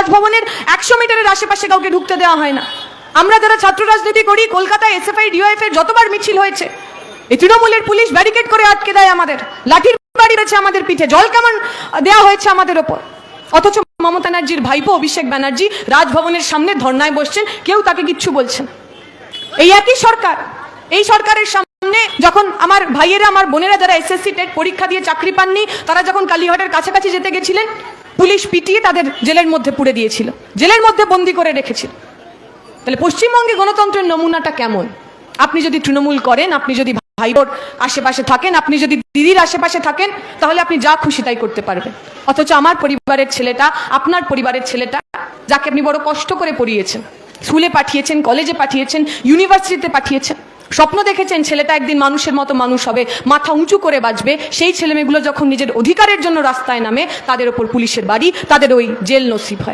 রাজভবনের একশো মিটারের আশেপাশে কাউকে ঢুকতে দেওয়া হয় না। আমরা যারা ছাত্র রাজনীতি করি, কলকাতায় এসএফআই ডিওএফ এর যতবার মিছিল হয়েছে, এই তৃণমূলের পুলিশ ব্যারিকেড করে আটকে দেয় আমাদের। লাঠির বাড়ি রয়েছে আমাদের পিঠে, জল কেমন দেওয়া হয়েছে আমাদের ওপর। অথচ মমতা ব্যানার্জির ভাইপো অভিষেক ব্যানার্জি রাজভবনের সামনে ধর্নায় বসছেন, কেউ তাকে কিচ্ছু বলছেন এই একই সরকার, এই সরকারের সামনে যখন আমার ভাইয়েরা, আমার বোনেরা যারা এসএসসি টেট পরীক্ষা দিয়ে চাকরি পাননি, তারা যখন কালীঘাটের কাছাকাছি যেতে গেছিলেন পুলিশ পিটিয়ে তাদের জেলের মধ্যে পুড়ে দিয়েছিল। জেলের মধ্যে বন্দি করে রেখেছিল। তাহলে পশ্চিমবঙ্গে গণতন্ত্রের নমুনাটা কেমন? আপনি যদি তৃণমূল করেন, আপনি যদি ভাইবোর আশেপাশে থাকেন, আপনি যদি দিদির আশেপাশে থাকেন, তাহলে আপনি যা খুশি তাই করতে পারবেন। অথচ আমার পরিবারের ছেলেটা, আপনার পরিবারের ছেলেটা, যাকে আপনি বড় কষ্ট করে পড়িয়েছেন, স্কুলে পাঠিয়েছেন, কলেজে পাঠিয়েছেন, ইউনিভার্সিটিতে পাঠিয়েছেন স্বপ্ন দেখেছেন ছেলেটা একদিন মানুষের মতো মানুষ হবে, মাথা উঁচু করে বাঁচবে সেই ছেলেমেয়েগুলো যখন নিজের অধিকারের জন্য রাস্তায় নামে, তাদের ওপর পুলিশের বাড়ি, তাদের ওই জেল নসিব হয়।